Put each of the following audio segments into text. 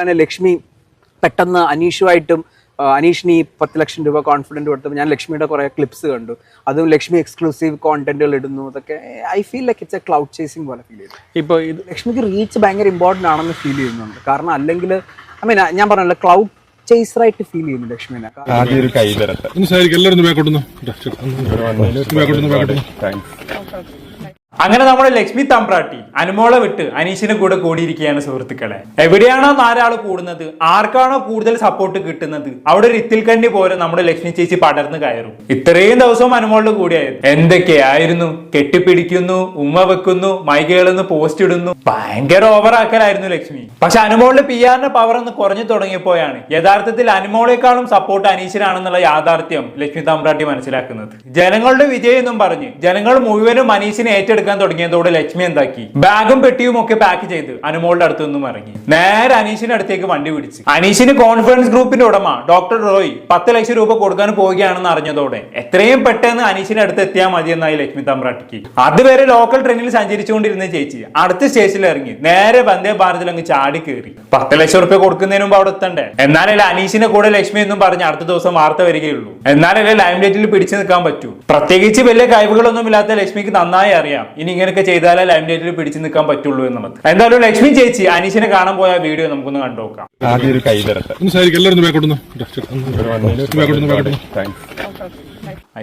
തന്നെ ലക്ഷ്മി പെട്ടെന്ന് അനീഷുമായിട്ടും അനീഷിന് ഈ പത്ത് ലക്ഷം രൂപ കോൺഫിഡന്റ് കൊടുത്തപ്പോൾ ഞാൻ ലക്ഷ്മിയുടെ കുറേ ക്ലിപ്സ് കണ്ടു. അതും ലക്ഷ്മി എക്സ്ക്ലൂസീവ് കോണ്ടന്റുകൾ ഇടുന്നു. അതൊക്കെ I feel like it's a cloud chasing പോലെ ഫീൽ ചെയ്തു. ഇപ്പോൾ ഇത് ലക്ഷ്മിക്ക് റീച്ച് ഭയങ്കര ഇമ്പോർട്ടന്റ് ആണെന്ന് ഫീൽ ചെയ്യുന്നുണ്ട്. കാരണം അല്ലെങ്കിൽ ഐ മീൻ ഞാൻ പറഞ്ഞല്ലോ ക്ലൗഡ് ചേസറായിട്ട് ഫീൽ ചെയ്യുന്നു ലക്ഷ്മിനെ. ആദ്യം ഒരു കൈ തരട്ടെ എല്ലാവരും അങ്ങനെ നമ്മുടെ ലക്ഷ്മി തമ്പ്രാട്ടി അനുമോളെ വിട്ട് അനീഷിന് കൂടെ കൂടിയിരിക്കുകയാണ് സുഹൃത്തുക്കളെ. എവിടെയാണോ നാലാൾ കൂടുന്നത് ആർക്കാണോ കൂടുതൽ സപ്പോർട്ട് കിട്ടുന്നത് അവിടെ ഒരു കണ്ണി പോലെ നമ്മുടെ ലക്ഷ്മി ചേച്ചി പടർന്നു കയറും. ഇത്രയും ദിവസവും അനുമോളുടെ കൂടിയായിരുന്നു. എന്തൊക്കെയായിരുന്നു? കെട്ടിപ്പിടിക്കുന്നു ഉമ്മ വെക്കുന്നു മൈകേളെന്ന് പോസ്റ്റ് ഇടുന്നു. ഭയങ്കര ഓവറാക്കലായിരുന്നു ലക്ഷ്മി. പക്ഷെ അനുമോളുടെ പി ആറിന്റെ പവർ ഒന്ന് കുറഞ്ഞു തുടങ്ങിയപ്പോഴാണ് യഥാർത്ഥത്തിൽ അനുമോളെക്കാളും സപ്പോർട്ട് അനീഷിനാണെന്നുള്ള യാഥാർത്ഥ്യം ലക്ഷ്മി തമ്പ്രാട്ടി മനസ്സിലാക്കുന്നത്. ജനങ്ങളുടെ വിജയം എന്നും പറഞ്ഞ് ജനങ്ങൾ മുഴുവനും അനീഷിനെ ഏറ്റെടുക്കാൻ തുടങ്ങിയതോടെ ലക്ഷ്മി എന്താക്കി? ബാഗും പെട്ടിയും ഒക്കെ പാക്ക് ചെയ്ത് അനുമോളുടെ അടുത്ത് നിന്നും ഇറങ്ങി. നേരെ അനീഷിന്റെ അടുത്തേക്ക് വണ്ടി പിടിച്ച്. അനീഷിന് കോൺഫിഡൻസ് ഗ്രൂപ്പിന്റെ ഉടമ ഡോക്ടർ റോയ് പത്ത് ലക്ഷം രൂപ കൊടുക്കാൻ പോവുകയാണെന്ന് അറിഞ്ഞതോടെ എത്രയും പെട്ടെന്ന് അനീഷിന്റെ അടുത്ത് എത്തിയാൽ മതി എന്നായി ലക്ഷ്മി തമ്പ്രാട്ടിക്ക് അതുവരെ ലോക്കൽ ട്രെയിനിൽ സഞ്ചരിച്ചുകൊണ്ടിരുന്ന ചേച്ചി അടുത്ത സ്റ്റേഷനിൽ ഇറങ്ങി. നേരെ വന്ദേ ഭാരതിൽ അങ്ങ് ചാടി കയറി പത്ത് ലക്ഷം രൂപ കൊടുക്കുന്നതിന് മുമ്പ് അവിടെ എത്തണ്ടേ? എന്നാലല്ലേ അനീഷിന്റെ കൂടെ ലക്ഷ്മി എന്നും പറഞ്ഞ് അടുത്ത ദിവസം വാർത്ത വരികയുള്ളൂ. എന്നാലല്ലേ ലൈം ലൈറ്റിൽ പിടിച്ചു നിൽക്കാൻ പറ്റൂ? പ്രത്യേകിച്ച് വലിയ കഴിവുകളൊന്നും ഇല്ലാത്ത ലക്ഷ്മിക്ക് നന്നായി അറിയാം. ഇനി ഇങ്ങനെയൊക്കെ ചെയ്താലേ ലൈം ലൈറ്റിൽ പിടിച്ചു നിൽക്കാൻ പറ്റുള്ളൂ എന്ന് എന്നുള്ളത് എന്തായാലും ലക്ഷ്മി ചേച്ചി അനീഷിനെ കാണാൻ പോയ വീഡിയോ നമുക്കൊന്ന് കണ്ടുനോക്കാം ആദ്യം ഒരു കൈ തരട്ടെ എല്ലാവരും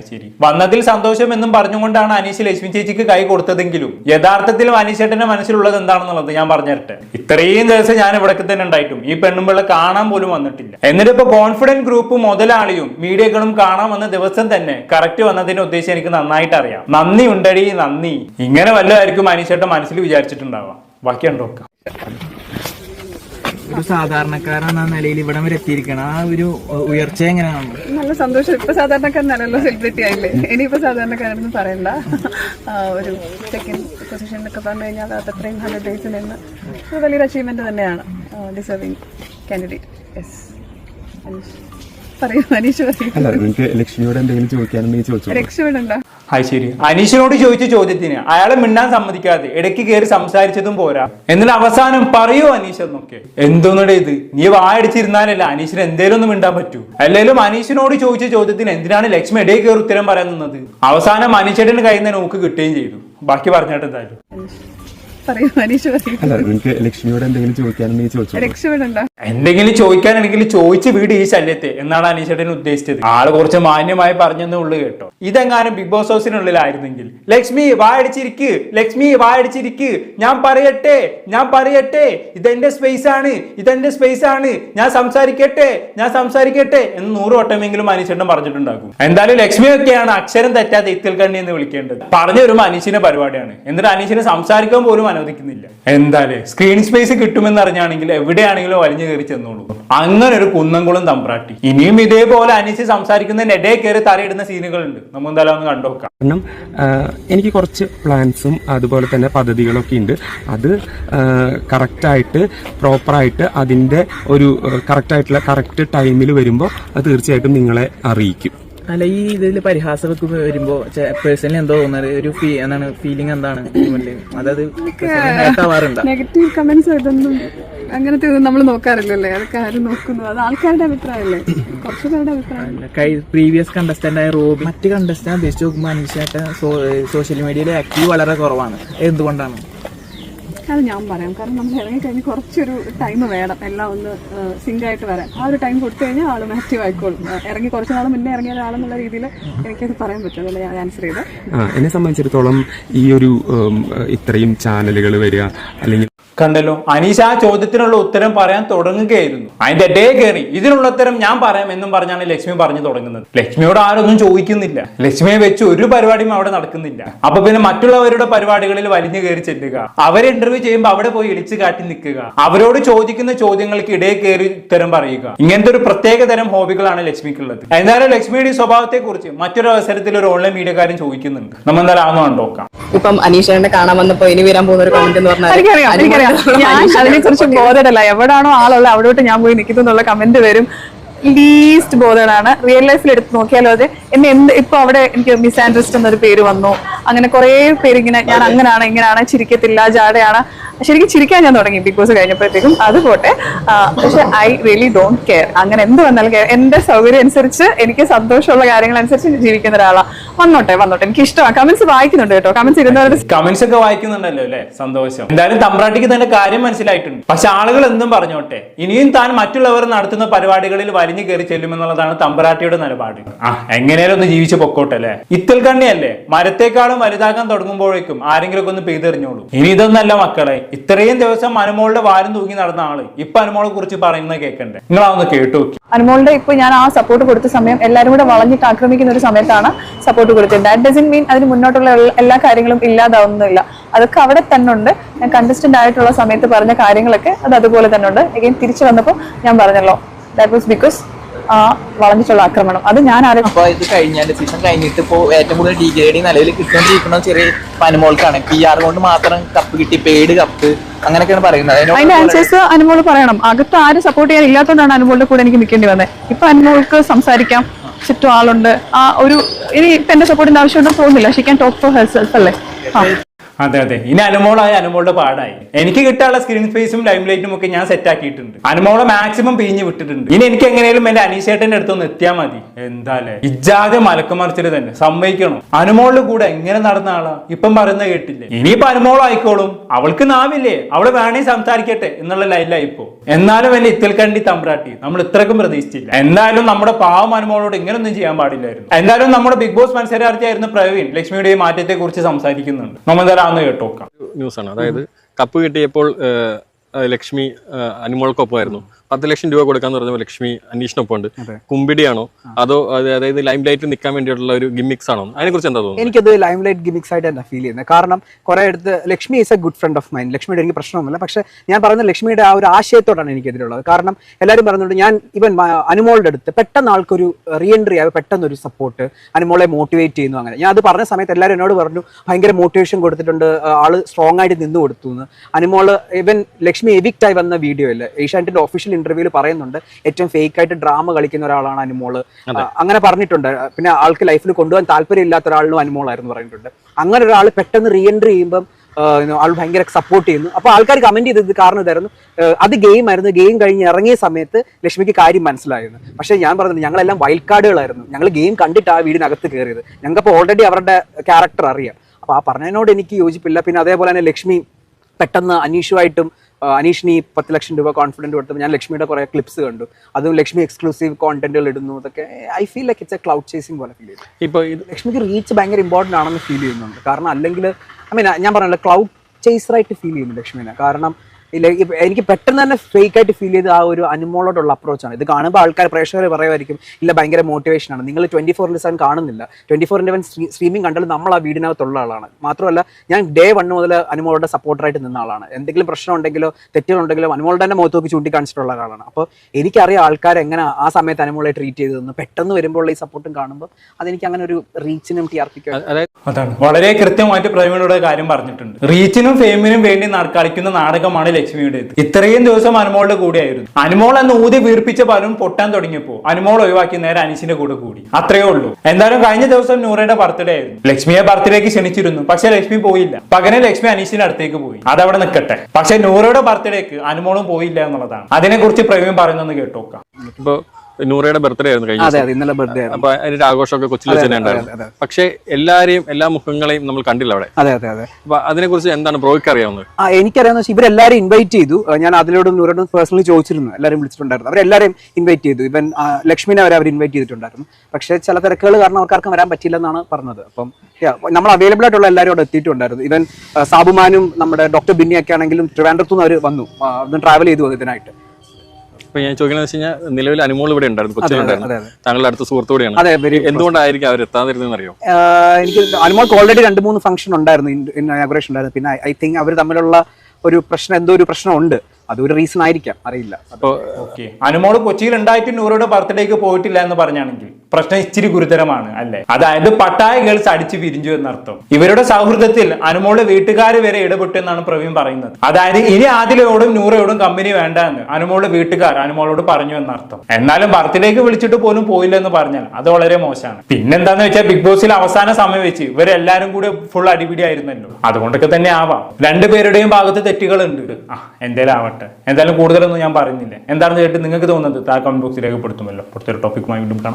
ശരി വന്നതിൽ സന്തോഷം എന്നും പറഞ്ഞുകൊണ്ടാണ് അനീഷ് ലക്ഷ്മി ചേച്ചിക്ക് കൈ കൊടുത്തതെങ്കിലും യഥാർത്ഥത്തിൽ അനീഷേട്ടന്റെ മനസ്സിലുള്ളത് എന്താണെന്നുള്ളത് ഞാൻ പറഞ്ഞുതരട്ടെ. ഇത്രയും ദിവസം ഞാൻ ഇവിടെ തന്നെ ഉണ്ടായിട്ടും. ഈ പെണ്ണുമ്പിള്ള കാണാൻ പോലും വന്നിട്ടില്ല. എന്നിട്ട് ഇപ്പൊ കോൺഫിഡന്റ് ഗ്രൂപ്പ് മുതലാളിയും മീഡിയകളും കാണാൻ വന്ന ദിവസം തന്നെ കറക്റ്റ് വന്നതിന്റെ ഉദ്ദേശം എനിക്ക് നന്നായിട്ട് അറിയാം. നന്ദി ഉണ്ടടി നന്ദി. ഇങ്ങനെ വല്ലതായിരിക്കും അനീഷേട്ടൻ മനസ്സിൽ വിചാരിച്ചിട്ടുണ്ടാവാം. ബാക്കി ഉണ്ടോക്കാം ഒരു സാധാരണക്കാരെന്ന നിലയിൽ ഇവിടെ വരെ എത്തിയിരിക്കണം ആ ഒരു ഉയർച്ച എങ്ങനെയാണ് നല്ല സന്തോഷം. ഇപ്പൊ സാധാരണക്കാരനല്ലോ സെലിബ്രിറ്റി ആയില്ലേ? ഇനിയിപ്പോ സാധാരണക്കാരെന്ന് പറയണ്ട. ഒരു സെക്കൻഡ് പൊസിഷനിലൊക്കെ പറഞ്ഞു കഴിഞ്ഞാൽ അത് അത്രയും നല്ല ഡേസിൽ നിന്ന് വലിയൊരു അച്ചീവ്മെന്റ് തന്നെയാണ്. ഡിസേർവിങ് കാൻഡിഡേറ്റ് യെസ് പറയൂ മനീഷ് പറയൂ. ലക്ഷ്മിയോട് എന്തെങ്കിലും ചോദിക്കാനുണ്ടെങ്കിൽ ചോദിച്ചു രക്ഷപ്പെടണ്ട അത് ശരി. അനീഷിനോട് ചോദിച്ച ചോദ്യത്തിന് അയാളെ മിണ്ടാൻ സമ്മതിക്കാതെ ഇടയ്ക്ക് കയറി സംസാരിച്ചതും പോരാ. എന്നിട്ട് അവസാനം പറയൂ അനീഷ് എന്നൊക്കെ എന്തോന്നടേ ഇത്? നീ വായടിച്ചിരുന്നാലല്ല അനീഷിന് എന്തേലും ഒന്നും മിണ്ടാൻ പറ്റൂ? അല്ലെങ്കിലും അനീഷിനോട് ചോദിച്ച ചോദ്യത്തിന് എന്തിനാണ് ലക്ഷ്മി ഇടയിൽ കയറി ഉത്തരം പറയാൻ നിന്നത്? അവസാനം അനീഷേട്ടന് കയ്യിൽ നിന്ന് നോക്ക് കിട്ടുകയും ചെയ്തു. ബാക്കി പറഞ്ഞിട്ട് എന്തായാലും. പറയൂ മനീഷ് പറയൂ. അല്ല നിങ്ങൾക്ക് ലക്ഷ്മിയോട് എന്തെങ്കിലും ചോദിക്കാനുണ്ടെങ്കിൽ ചോദിച്ചു രക്ഷപ്പെടണ്ട എന്തെങ്കിലും ചോദിക്കാനാണെങ്കിൽ ചോദിച്ച് വീട് ഈ ശല്യത്തെ എന്നാണ് അനീഷേട്ടൻ ഉദ്ദേശിച്ചത്. ആൾ കുറച്ച് മാന്യമായി പറഞ്ഞെന്നേ ഉള്ളു കേട്ടോ. ഇതെങ്ങാനും ബിഗ് ബോസ് ഹൗസിനുള്ളിലായിരുന്നെങ്കിൽ. ലക്ഷ്മി വായടിച്ചിരിക്ക് ലക്ഷ്മി വായടിച്ചിരിക്ക് ഞാൻ പറയട്ടെ ഞാൻ പറയട്ടെ. ഇതെന്റെ സ്പേസ് ആണ് ഇതെന്റെ സ്പേസ് ആണ്. ഞാൻ സംസാരിക്കട്ടെ ഞാൻ സംസാരിക്കട്ടെ എന്ന് നൂറ് വട്ടമെങ്കിലും അനീഷേട്ടൻ പറഞ്ഞിട്ടുണ്ടാകും എന്തായാലും ലക്ഷ്മി ഒക്കെയാണ് അക്ഷരം തെറ്റാതെ ഇത്തിൽ കണ്ണി എന്ന് വിളിക്കേണ്ടത്. പറഞ്ഞു ഒരു അനീഷിന്റെ പരിപാടിയാണ്. എന്നിട്ട് അനീഷിനെ സംസാരിക്കാൻ പോലും അനുവദിക്കുന്നില്ല എന്തായാലും സ്ക്രീൻ സ്പേസ് കിട്ടുമെന്ന് അറിഞ്ഞാണെങ്കിൽ എവിടെയാണെങ്കിലും വലിഞ്ഞു കയറി ചെന്നോളൂ. അങ്ങനെ ഒരു കുന്നംകുളം തമ്പ്രാട്ടി. ഇനിയും ഇതേപോലെ അനിച്ച് സംസാരിക്കുന്നതിന് ഇടയിൽ കയറി തറയിടുന്ന സീനുകളുണ്ട്. നമുക്ക് എന്തായാലും ഒന്ന് കണ്ടുനോക്കാം കാരണം എനിക്ക് കുറച്ച് പ്ലാൻസും അതുപോലെ തന്നെ പദ്ധതികളൊക്കെ ഉണ്ട്. അത് കറക്റ്റായിട്ട് പ്രോപ്പറായിട്ട് അതിന്റെ ഒരു കറക്റ്റായിട്ടുള്ള കറക്റ്റ് ടൈമിൽ വരുമ്പോൾ അത് തീർച്ചയായിട്ടും നിങ്ങളെ അറിയിക്കും. അല്ല ഈ ഇതിൽ പരിഹാസമൊക്കെ വരുമ്പോ പേഴ്സണലി എന്തോ തോന്നുന്നത്? ഒരു ഫീ എന്താണ് ഫീലിംഗ് എന്താണ് അതായത് നെഗറ്റീവ് കമന്റ്സ് ഇതൊന്നും അങ്ങനത്തെ നമ്മൾ നോക്കാറില്ലല്ലേ? അതൊക്കെ ആരും നോക്കുന്നു? അത് ആൾക്കാരുടെ അഭിപ്രായമല്ലേ? കുറച്ച് പേരുടെ അഭിപ്രായം പ്രീവിയസ് കണ്ടസ്റ്റന്റ് ആയ റോബി മറ്റ് കണ്ടസ്റ്റന്റ് അപേക്ഷിച്ച് നോക്കുമ്പോൾ അനീഷായിട്ട് സോഷ്യൽ മീഡിയയിൽ ആക്റ്റീവ് വളരെ കുറവാണ്. എന്തുകൊണ്ടാണ്? അത് ഞാൻ പറയാം. കാരണം നമ്മൾ ഇറങ്ങി കഴിഞ്ഞ് കുറച്ചൊരു ടൈം വേണം. എല്ലാം ഒന്ന് സിങ്ക് ആയിട്ട് വരാൻ. ആ ഒരു ടൈം കൊടുത്തു കഴിഞ്ഞാൽ ആളും ആക്റ്റീവ് ആയിക്കോളും. ഇറങ്ങി കുറച്ച് നാൾ മുന്നേ ഇറങ്ങിയ ഒരാളെന്നുള്ള രീതിയിൽ എനിക്കത് പറയാൻ പറ്റും ഞാൻ ആൻസർ ചെയ്ത്. എന്നെ സംബന്ധിച്ചിടത്തോളം ഈ ഒരു ഇത്രയും ചാനലുകൾ വരിക അല്ലെങ്കിൽ കണ്ടല്ലോ? അനീഷ് ആ ചോദ്യത്തിനുള്ള ഉത്തരം പറയാൻ തുടങ്ങുകയായിരുന്നു. അതിന്റെ ഡേ കയറി ഇതിനുള്ള ഉത്തരം ഞാൻ പറയാം എന്നും പറഞ്ഞാണ് ലക്ഷ്മി പറഞ്ഞു തുടങ്ങുന്നത്. ലക്ഷ്മിയോട് ആരൊന്നും ചോദിക്കുന്നില്ല. ലക്ഷ്മിയെ വെച്ച് ഒരു പരിപാടിയും അവിടെ നടക്കുന്നില്ല. അപ്പൊ പിന്നെ മറ്റുള്ളവരുടെ പരിപാടികളിൽ വലിഞ്ഞു കയറി ചെല്ലുക. അവരെ ഇന്റർവ്യൂ ചെയ്യുമ്പോൾ അവിടെ പോയി ഇളിച്ചു കാട്ടി നിൽക്കുക. അവരോട് ചോദിക്കുന്ന ചോദ്യങ്ങൾക്ക് ഇടയിൽ കയറി ഉത്തരം പറയുക. ഇങ്ങനത്തെ ഒരു പ്രത്യേക തരം ഹോബികളാണ് ലക്ഷ്മിക്കുള്ളത്. എന്തായാലും ലക്ഷ്മിയുടെ ഈ സ്വഭാവത്തെ കുറിച്ച് മറ്റൊരു അവസരത്തിൽ ഒരു ഓൺലൈൻ മീഡിയക്കാരൻ ചോദിക്കുന്നുണ്ട്. നമ്മൾ എന്തായാലും ആണെന്ന് നോക്കാം. ഇപ്പം അനീഷേനെ കാണാൻ വന്നപ്പോ ഇനി വരാൻ പോകുന്ന ഒരു കമന്റ് എന്ന് പറഞ്ഞാൽ ഞാൻ അതിനെ കുറിച്ച് ബോധരല്ല എവിടാണോ ആളുള്ള അവിടോട്ട് ഞാൻ പോയി നിൽക്കുന്നു എന്നുള്ള കമന്റ് വരും. ലീസ്റ്റ് ബോധടാണ് റിയൽ ലൈഫിൽ എടുത്ത് നോക്കിയാലോ അത്? എന്നെ എന്ത് ഇപ്പൊ അവിടെ എനിക്ക് മിസ് ആൻഡ്രിസ്റ്റ് എന്നൊരു പേര് വന്നു. അങ്ങനെ കുറേ പേര് ഇങ്ങനെ ഞാൻ അങ്ങനെയാണ് ഇങ്ങനെയാണ് ചിരിക്കത്തില്ല ജാടയാണ്. ശരിക്കും ചിരിക്കാൻ ഞാൻ തുടങ്ങി ബിഗ് ബോസ് കഴിഞ്ഞപ്പോഴത്തേക്കും. അത് പോട്ടെ. പക്ഷെ ഐ റിയലി ഡോണ്ട് കെയർ. അങ്ങനെ എന്ത് വന്നാലും കെയർ. എന്റെ സൗകര്യം അനുസരിച്ച് എനിക്ക് സന്തോഷമുള്ള കാര്യങ്ങൾ അനുസരിച്ച് ജീവിക്കുന്ന ഒരാളാണ് വന്നോട്ടെ വന്നോട്ടെ. എനിക്ക് ഇഷ്ടമാണ്. കമന്റ്സ് വായിക്കുന്നുണ്ട് കേട്ടോ. കമന്റ്സ് ഇരുന്നവരുടെ കമന്റ്സ് ഒക്കെ വായിക്കുന്നുണ്ടല്ലോ അല്ലെ? സന്തോഷം. എന്തായാലും തമ്പ്രാട്ടിക്ക് തന്നെ കാര്യം മനസ്സിലായിട്ടുണ്ട്. പക്ഷെ ആളുകൾ എന്തും പറഞ്ഞോട്ടെ. ഇനിയും താൻ മറ്റുള്ളവർ നടത്തുന്ന പരിപാടികളിൽ വലിഞ്ഞു കയറി ചെല്ലുമെന്നുള്ളതാണ് തമ്പ്രാട്ടിയുടെ നിലപാട്. ആ എങ്ങനെയാലും ഒന്ന് ജീവിച്ചു പൊക്കോട്ടെ അല്ലെ? ഇത്തൽ കണ്ണിയല്ലേ മരത്തെക്കാളും വലുതാക്കാൻ തുടങ്ങുമ്പോഴേക്കും ആരെങ്കിലും ഒന്ന് പെയ്തെറിഞ്ഞോളൂ. ഇനി ഇതൊന്നല്ല മക്കളെ ഇത്രയും ദിവസം അനുമോളുടെ വാരം തൂങ്ങി നടന്ന ആൾ ഇപ്പൊ അനുമോളെ കുറിച്ച് പറയുന്നത് കേൾക്കണ്ടേ നിങ്ങളതൊന്ന് കേട്ടു അനുമോളുടെ ഇപ്പൊ ഞാൻ ആ സപ്പോർട്ട് കൊടുത്ത സമയം എല്ലാരും കൂടെ വളഞ്ഞിട്ട് ആക്രമിക്കുന്ന ഒരു സമയത്താണ് സപ്പോർട്ട് കൊടുത്തത് ദാറ്റ് ഡസൻ മീൻ അതിന് മുന്നോട്ടുള്ള എല്ലാ- എല്ലാ കാര്യങ്ങളും ഇല്ലാതാവുന്നില്ല അതൊക്കെ അവിടെ തന്നെ ഉണ്ട്. ഞാൻ കണ്ടസ്റ്റന്റ് ആയിട്ടുള്ള സമയത്ത് പറഞ്ഞ കാര്യങ്ങളൊക്കെ അത് അതുപോലെ തന്നെ ഉണ്ട്. എഗെയിൻ തിരിച്ചു വന്നപ്പോൾ ഞാൻ പറഞ്ഞല്ലോ. ദാറ്റ് വാസ് ബിക്കോസ് ആ വളഞ്ഞിട്ടുള്ള ആക്രമണം. അത് ഞാൻ ആരും അപ്പൊ ഇത് സീസൺ കഴിഞ്ഞിട്ട് ഇപ്പോ ഏറ്റവും കൂടുതൽ ഡിഗ്രേഡിങ് നിലവിൽ കിട്ടുകൊണ്ടിരിക്കുന്നത് ചെറിയ പനിമോൾക്കാണ് പി ആർ കൊണ്ട് മാത്രം കപ്പ് കിട്ടി പെയ്ഡ് കപ്പ് അങ്ങനെയൊക്കെയാണ് പറയുന്നത്. അതിന്റെ ആൻസേഴ്സ് അനുമോൾ പറയണം. അകത്ത് ആരും സപ്പോർട്ട് ചെയ്യാൻ ഇല്ലാത്തതുകൊണ്ടാണ് അനുമോളുടെ കൂടെ എനിക്ക് നിൽക്കേണ്ടി വന്നത് ഇപ്പൊ അനുമോൾക്ക് സംസാരിക്കാം. ചുറ്റും ആളുണ്ട്. ആ ഒരു ഇനി ഇപ്പൊ എന്റെ സപ്പോർട്ടിന്റെ ആവശ്യമൊന്നും തോന്നുന്നില്ല she can talk for herself അല്ലേ? അതെ അതെ. ഇനി അനുമോളായ അനുമോളുടെ പാടായി. എനിക്ക് കിട്ടാനുള്ള സ്ക്രീൻ സ്പേസും ലൈം ലൈറ്റും ഒക്കെ ഞാൻ സെറ്റ് ആക്കിയിട്ടുണ്ട്. അനുമോളെ മാക്സിമം പിഴിഞ്ഞ് വിട്ടിട്ടുണ്ട്. ഇനി എനിക്ക് എങ്ങനെയും എന്റെ അനീഷേട്ടന്റെ അടുത്തൊന്ന് എത്തിയാൽ മതി. എന്താല്ലേ ഇജാതെ മലക്കുമറിച്ചിട്ട് തന്നെ. സമ്മതിക്കണം? അനുമോളുടെ കൂടെ എങ്ങനെ നടന്ന ആളാ? ഇപ്പം പറയുന്ന കേട്ടില്ലേ? ഇനിയിപ്പോ അനുമോളായിക്കോളും. അവൾക്ക് നാവില്ലേ? അവൾ വേണേ സംസാരിക്കട്ടെ എന്നുള്ള ലൈനിലായി ഇപ്പോ. എന്നാലും എന്നെ ഇത്തിൽക്കണ്ടി തമ്പ്രാട്ടി. നമ്മൾ ഇത്രക്കും പ്രതീക്ഷിച്ചില്ല. എന്തായാലും നമ്മുടെ പാവം അനുമോളോട് ഇങ്ങനൊന്നും ചെയ്യാൻ പാടില്ലായിരുന്നു. എന്തായാലും നമ്മുടെ ബിഗ് ബോസ് മത്സരാർത്ഥിയായിരുന്ന പ്രവീൺ ലക്ഷ്മിയുടെ മാറ്റത്തെ കുറിച്ച് സംസാരിക്കുന്നുണ്ട് നമ്മൾ അന്ന് കേട്ടോക്കാം. ന്യൂസാണ്. അതായത് കപ്പ് കിട്ടിയപ്പോൾ ലക്ഷ്മി അനുമോൾക്കൊപ്പമായിരുന്നു. പത്ത് ലക്ഷം രൂപ കൊടുക്കാന്ന് പറഞ്ഞപ്പോൾ ലക്ഷ്മി അന്വേഷണൊപ്പം ഉണ്ട് കുമ്പിടിയാണോ? അതോ അതായത് ലൈം ലൈറ്റ് നിൽക്കാൻ വേണ്ടിയിട്ടുള്ള ഒരു ഗിമിക്സ് ആണോ? അതിനെ കുറിച്ച് എന്താ തോന്നുന്നത്? എനിക്കത് ലൈം ലൈറ്റ് ഗിമിക്സ് ആയിട്ട് തന്നെ ഫീൽ ചെയ്യുന്നത്. കാരണം കുറെ അടുത്ത് Lakshmi is a good friend of mine ലക്ഷ്മിയുടെ എനിക്ക് പ്രശ്നമൊന്നുമില്ല. പക്ഷെ ഞാൻ പറയുന്ന ലക്ഷ്മിയുടെ ആ ഒരു ആശയത്തോടാണ് എനിക്കെതിരുള്ളത്. കാരണം എല്ലാവരും പറഞ്ഞുകൊണ്ട് ഞാൻ ഇവൻ അനുമോളുടെ അടുത്ത് പെട്ടെന്ന് ആൾക്കൊരു റീ എൻട്രി ആയി പെട്ടെന്ന് ഒരു സപ്പോർട്ട് അനുമോളെ മോട്ടിവേറ്റ് ചെയ്യുന്നു അങ്ങനെ. ഞാൻ അത് പറഞ്ഞ സമയത്ത് എല്ലാവരും എന്നോട് പറഞ്ഞു ഭയങ്കര മോട്ടിവേഷൻ കൊടുത്തിട്ടുണ്ട്. ആൾ സ്ട്രോങ് ആയിട്ട് നിന്ന് കൊടുത്തു എന്ന്. അനുമോൾ ഇവൻ ലക്ഷ്മി എവിക്റ്റ് ആയി വന്ന വീഡിയോ അല്ലേ? ഏഷ്യാനെറ്റിന്റെ ഒഫീഷ്യൽ ഇന്റർവ്യൂവിൽ പറയുന്നുണ്ട്. ഏറ്റവും ഫേക്ക് ആയിട്ട് ഡ്രാമ കളിക്കുന്ന ഒരാളാണ് അനുമോൾ. അങ്ങനെ പറഞ്ഞിട്ടുണ്ട്. പിന്നെ ആൾക്ക് ലൈഫിൽ കൊണ്ടുപോകാൻ താല്പര്യം ഇല്ലാത്ത ഒരാളിനും അനുമോളായിരുന്നു പറഞ്ഞിട്ടുണ്ട്. അങ്ങനെ ഒരാൾ പെട്ടെന്ന് റീ എൻട്രി ചെയ്യുമ്പം ആ, you know, ആൾ ഭയങ്കര സപ്പോർട്ട് ചെയ്യുന്നു. അപ്പോൾ ആൾക്കാർ കമന്റ് ചെയ്തത് കാരണം ഇതായിരുന്നു. അത് ഗെയിം ആയിരുന്നു. ഗെയിം കഴിഞ്ഞ് ഇറങ്ങിയ സമയത്ത് ലക്ഷ്മിക്ക് കാര്യം മനസ്സിലായിരുന്നു. പക്ഷേ ഞാൻ പറഞ്ഞത് ഞങ്ങളെല്ലാം വൈൽഡ് കാർഡുകളായിരുന്നു ഞങ്ങൾ ഗെയിം കണ്ടിട്ട് ആ വീടിനകത്ത് കയറിയത് ഞങ്ങൾക്കപ്പോൾ ഓൾറെഡി അവരുടെ ക്യാരക്ടർ അറിയാം. അപ്പോൾ ആ പറഞ്ഞതിനോട് എനിക്ക് യോജിപ്പില്ല. പിന്നെ അതേപോലെ തന്നെ ലക്ഷ്മി പെട്ടെന്ന് അനീഷുമായിട്ടും അനീഷിന് ഈ പത്ത് ലക്ഷം രൂപ കോൺഫിഡന്റ് കൊടുത്തപ്പോൾ ഞാൻ ലക്ഷ്മിയുടെ കുറേ ക്ലിപ്സ് കണ്ടു. അതും ലക്ഷ്മി എക്സ്ക്ലൂസീവ് കോണ്ടന്റുകൾ ഇടുന്നു. അതൊക്കെ I feel like it's a cloud chasing പോലെ ഫീൽ ചെയ്തു ഇപ്പോൾ ഇത് ലക്ഷ്മിക്ക് റീച്ച് ഭയങ്കര ഇമ്പോർട്ടന്റ് ആണെന്ന് ഫീൽ ചെയ്യുന്നുണ്ട്. കാരണം അല്ലെങ്കിൽ ഐ മീൻ ഞാൻ പറഞ്ഞല്ലോ ക്ലൗഡ് ചേസറായിട്ട് ഫീൽ ചെയ്യുന്നു ലക്ഷ്മിനെ. കാരണം ഇല്ല എനിക്ക് പെട്ടെന്ന് തന്നെ ഫേക്ക് ആയിട്ട് ഫീൽ ചെയ്ത് ആ ഒരു അനുമോളോടുള്ള അപ്രോച്ചാണ് ഇത് കാണുമ്പോൾ ആൾക്കാർ പ്രേക്ഷകർ പറയുമായിരിക്കും ഇല്ല ഭയങ്കര മോട്ടിവേഷൻ ആണ്. നിങ്ങൾ ട്വന്റി ഫോർ ഇന്റു സെവൻ കാണുന്നില്ല ട്വന്റി ഫോർ ഇന്റു സ്ട്രീമിംഗ് കണ്ടാൽ നമ്മൾ ആ വീടിനകത്തുള്ള ആളാണ്. മാത്രമല്ല ഞാൻ ഡേ വൺ മുതൽ അനുമോളുടെ സപ്പോർട്ടറായിട്ട് നിന്ന ആളാണ്. എന്തെങ്കിലും പ്രശ്നം ഉണ്ടെങ്കിലോ തെറ്റുകളുണ്ടെങ്കിലോ അനുമോളുടെ തന്നെ മുഖത്ത് നോക്കി ചൂണ്ടിക്കാണിച്ചിട്ടുള്ള ആളാണ് അപ്പോൾ എനിക്കറിയാം ആൾക്കാർ എങ്ങനെ ആ സമയത്ത് അനുമോളെ ട്രീറ്റ് ചെയ്തതെന്ന്. പെട്ടെന്ന് വരുമ്പോൾ ഈ സപ്പോർട്ടും കാണുമ്പോൾ അതെനിക്ക് അങ്ങനെ ഒരു റീച്ചിനും ടി ആർ പിക്കും അതായത് അതാണ്. വളരെ കൃത്യമായിട്ട് പ്രവീണയുടെ കാര്യം പറഞ്ഞിട്ടുണ്ട്. റീച്ചിനും ഫേമിനും വേണ്ടി കളിക്കുന്ന നാടകമാണ് ലക്ഷ്മിയുടേത് ഇത്രയും ദിവസം അനുമോളുടെ കൂടെയായിരുന്നു. അനുമോൾ എന്ന് ഊതി വീർപ്പിച്ച പലരും പൊട്ടാൻ തുടങ്ങിയപ്പോ അനുമോൾ ഒഴിവാക്കി നേരെ അനീഷിന്റെ കൂടെ കൂടി. അത്രയേ ഉള്ളൂ. എന്തായാലും കഴിഞ്ഞ ദിവസം നൂറയുടെ ബർത്ത്ഡേ ആയിരുന്നു. ലക്ഷ്മിയെ ബർത്ത്ഡേക്ക് ക്ഷണിച്ചിരുന്നു. പക്ഷെ ലക്ഷ്മി പോയില്ല. പകരം ലക്ഷ്മി അനീഷിന്റെ അടുത്തേക്ക് പോയി. അതവിടെ നിൽക്കട്ടെ പക്ഷെ നൂറയുടെ ബർത്ത്ഡേക്ക് അനുമോളും പോയില്ല എന്നുള്ളതാണ്. അതിനെക്കുറിച്ച് പ്രവീൺ പറയുന്നത് കേട്ടോക്കാം. നൂറയുടെ ബർത്ത്ഡേ ആയിരുന്നു കഴിഞ്ഞ ഇന്നലെ ബർത്ത്ഡേ അപ്പൊ അതിന്റെ ആഘോഷമൊക്കെ കൊച്ചിയിൽ വെച്ച് തന്നെ ഉണ്ടായിരുന്നു പക്ഷെ എല്ലാരെയും എല്ലാ മുഖങ്ങളെയും നമ്മൾ കണ്ടില്ല അവിടെ. അതെ അതെ അതെ. അപ്പൊ അതിനെ കുറിച്ച് എന്താണ് ബ്രോയ്ക്ക് അറിയാവുന്നത്? ആ എനിക്കറിയാവുന്ന വെച്ചാൽ ഇവരെല്ലാവരും ഇൻവൈറ്റ് ചെയ്തു. ഞാൻ അതിലോടും നൂറോടും പേഴ്സണലി ചോദിച്ചിരുന്നു. എല്ലാവരും വിളിച്ചിട്ടുണ്ടായിരുന്നു. അവരെല്ലാരും ഇൻവൈറ്റ് ചെയ്തു. ഇവൻ ലക്ഷ്മിനെ അവർ അവർ ഇൻവൈറ്റ് ചെയ്തിട്ടുണ്ടായിരുന്നു. പക്ഷെ ചില തിരക്കുകൾ കാരണം അവർക്കാർക്കും വരാൻ പറ്റില്ലെന്നാണ് പറഞ്ഞത്. അപ്പം നമ്മൾ അവൈലബിൾ ആയിട്ടുള്ള എല്ലാവരും അവിടെ എത്തിയിട്ടുണ്ടായിരുന്നു. ഇവൻ സാബുമാനും നമ്മുടെ ഡോക്ടർ ബിന്നിയൊക്കെ ആണെങ്കിലും ട്രിവാൻഡ്രത്തു നിന്ന് അവർ വന്നു ട്രാവൽ ചെയ്തു ഇതിനായിട്ട്. ഇപ്പൊ ഞാൻ ചോദിക്കുന്നത് വെച്ച് കഴിഞ്ഞാൽ നിലവിൽ അനുമോൾ ഇവിടെ ഉണ്ടായിരുന്നു കൊച്ചിയിലുണ്ടായിരുന്നു. താങ്കളുടെ അടുത്ത വെരി എന്തുകൊണ്ടായിരിക്കും അവർ എത്താതിരുന്നതെന്ന് അറിയോ എനിക്ക് അനുമോൾക്ക് ഓൾറെഡി രണ്ട് മൂന്ന് ഫംഗ്ഷൻ ഉണ്ടായിരുന്നു ഇനാഗുറേഷൻ ഉണ്ടായിരുന്നു. പിന്നെ ഐ തിങ്ക് അവർ തമ്മിലുള്ള ഒരു പ്രശ്നം എന്തോ ഒരു പ്രശ്നമുണ്ട്. അതൊരു റീസൺ ആയിരിക്കാം അറിയില്ല. അപ്പോൾ അനുമോൾ കൊച്ചിയിൽ ഉണ്ടായിട്ട് നൂറോട് ബർത്ത്ഡേക്ക് പോയിട്ടില്ല എന്ന് പറഞ്ഞാണെങ്കിൽ പ്രശ്നം ഇച്ചിരി ഗുരുതരമാണ് അല്ലെ? അതായത് പട്ടായ ഗേൾസ് അടിച്ചു പിരിഞ്ഞു എന്നർത്ഥം. ഇവരുടെ സൗഹൃദത്തിൽ അനുമോൾ വീട്ടുകാർ വരെ ഇടപെട്ടു എന്നാണ് പ്രവീൺ പറയുന്നത്. അതായത് ഇനി ആദിലയോടും നൂറയോടും കമ്പനി വേണ്ട എന്ന് അനുമോൾ വീട്ടുകാർ അനുമോളോട് പറഞ്ഞു എന്നർത്ഥം. എന്നാലും ബർത്ത്ഡേക്ക് വിളിച്ചിട്ട് പോലും പോയില്ല എന്ന് പറഞ്ഞാൽ അത് വളരെ മോശമാണ്. പിന്നെന്താന്ന് വെച്ചാൽ ബിഗ് ബോസിൽ അവസാന സമയം വെച്ച് ഇവരെല്ലാരും കൂടി ഫുൾ അടിപിടി ആയിരുന്നല്ലോ. അതുകൊണ്ടൊക്കെ തന്നെ ആവാം. രണ്ടുപേരുടെയും ഭാഗത്ത് തെറ്റുകളുണ്ട്. ആ എന്തേലും ആവട്ടെ. എന്തായാലും കൂടുതലൊന്നും ഞാൻ പറയുന്നില്ല. എന്താണെന്ന് കേട്ട് നിങ്ങൾക്ക് തോന്നുന്നത് താ കമന്റ് ബോക്സിൽ രേഖപ്പെടുത്തുമല്ലോ. അടുത്തൊരു ടോപ്പിക്കുമായി വീണ്ടും കാണാം.